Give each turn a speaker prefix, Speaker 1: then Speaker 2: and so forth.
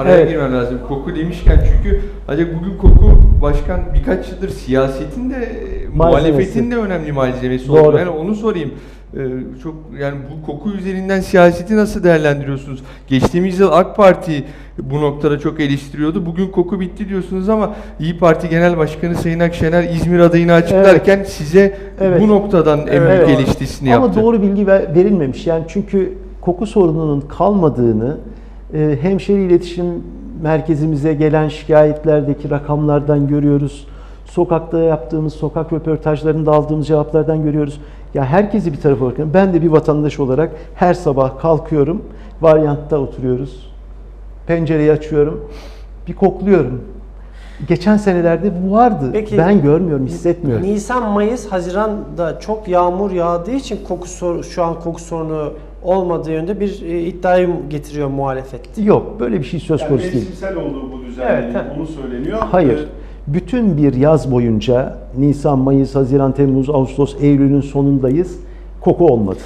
Speaker 1: araya
Speaker 2: Evet.
Speaker 1: girmem lazım. Koku demişken çünkü ancak bugün koku başkan birkaç yıldır siyasetin de
Speaker 2: Malzemesi.
Speaker 1: muhalefetin de önemli malzemesi
Speaker 2: Doğru.
Speaker 1: oldu. Yani onu sorayım. Ee, çok yani bu koku üzerinden siyaseti nasıl değerlendiriyorsunuz? Geçtiğimiz yıl AK Parti bu noktada çok eleştiriyordu. Bugün koku bitti diyorsunuz ama İyi Parti Genel Başkanı Sayın Akşener İzmir adayını açıklarken size
Speaker 2: Evet.
Speaker 1: bu noktadan en
Speaker 2: Evet.
Speaker 1: büyük
Speaker 2: Evet.
Speaker 1: eleştirisini
Speaker 2: Ama
Speaker 1: yaptı.
Speaker 2: doğru bilgi ver- verilmemiş. Yani çünkü koku sorununun kalmadığını e, hemşire iletişim merkezimize gelen şikayetlerdeki rakamlardan görüyoruz. Sokakta yaptığımız sokak röportajlarında aldığımız cevaplardan görüyoruz. Ya herkesi bir tarafa bakın. Ben de bir vatandaş olarak her sabah kalkıyorum. Varyantta oturuyoruz. Pencereyi açıyorum. Bir kokluyorum. Geçen senelerde bu vardı.
Speaker 3: Peki,
Speaker 2: ben görmüyorum, hissetmiyorum.
Speaker 3: Nisan, Mayıs, Haziran'da çok yağmur yağdığı için koku sor- şu an koku sorunu olmadığı yönde bir e, iddiayı getiriyor muhalefet.
Speaker 2: Yok, böyle bir şey söz
Speaker 4: Yani
Speaker 2: konusu değil.
Speaker 4: mevsimsel olduğu bu düzenlemenin
Speaker 3: Evet, evet.
Speaker 4: onu söyleniyor.
Speaker 2: Hayır.
Speaker 4: Ee,
Speaker 2: Bütün bir yaz boyunca Nisan, Mayıs, Haziran, Temmuz, Ağustos, Eylül'ün sonundayız. Koku olmadı.